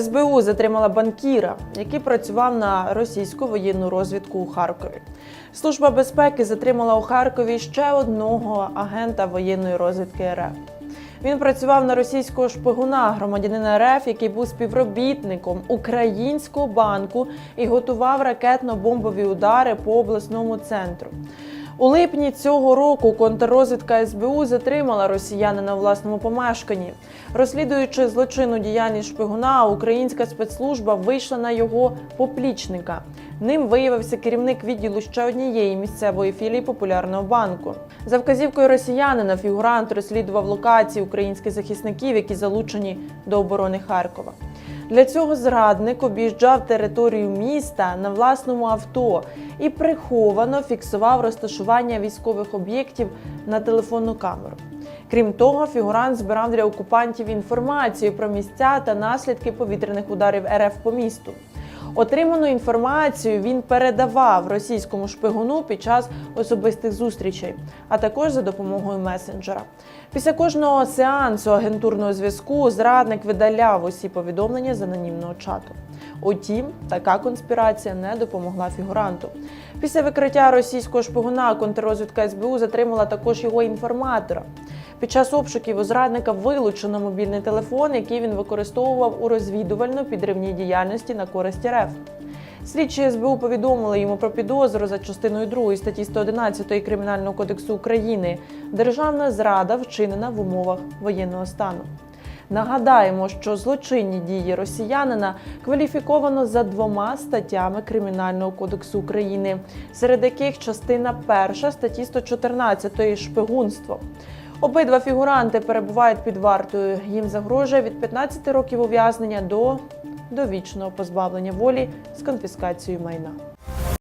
СБУ затримала банкіра, який працював на російську воєнну розвідку у Харкові. Служба безпеки затримала у Харкові ще одного агента воєнної розвідки РФ. Він працював на російського шпигуна, громадянина РФ, який був співробітником українського банку і готував ракетно-бомбові удари по обласному центру. У липні цього року контррозвідка СБУ затримала росіянина у власному помешканні. Розслідуючи злочинну діяльність шпигуна, українська спецслужба вийшла на його поплічника. Ним виявився керівник відділу ще однієї місцевої філії популярного банку. За вказівкою росіянина фігурант розслідував локації українських захисників, які залучені до оборони Харкова. Для цього зрадник об'їжджав територію міста на власному авто і приховано фіксував розташування військових об'єктів на телефонну камеру. Крім того, фігурант збирав для окупантів інформацію про місця та наслідки повітряних ударів РФ по місту. Отриману інформацію він передавав російському шпигуну під час особистих зустрічей, а також за допомогою месенджера. Після кожного сеансу агентурного зв'язку зрадник видаляв усі повідомлення з анонімного чату. Утім, така конспірація не допомогла фігуранту. Після викриття російського шпигуна контррозвідка СБУ затримала також його інформатора. Під час обшуків у зрадника вилучено мобільний телефон, який він використовував у розвідувально-підривній діяльності на користь РФ. Слідчі СБУ повідомили йому про підозру за частиною 2 статті 111 Кримінального кодексу України державна зрада вчинена в умовах воєнного стану. Нагадаємо, що злочинні дії росіянина кваліфіковано за двома статтями Кримінального кодексу України, серед яких частина перша статті 114 шпигунство. Обидва фігуранти перебувають під вартою. Їм загрожує від 15 років ув'язнення до довічного позбавлення волі з конфіскацією майна.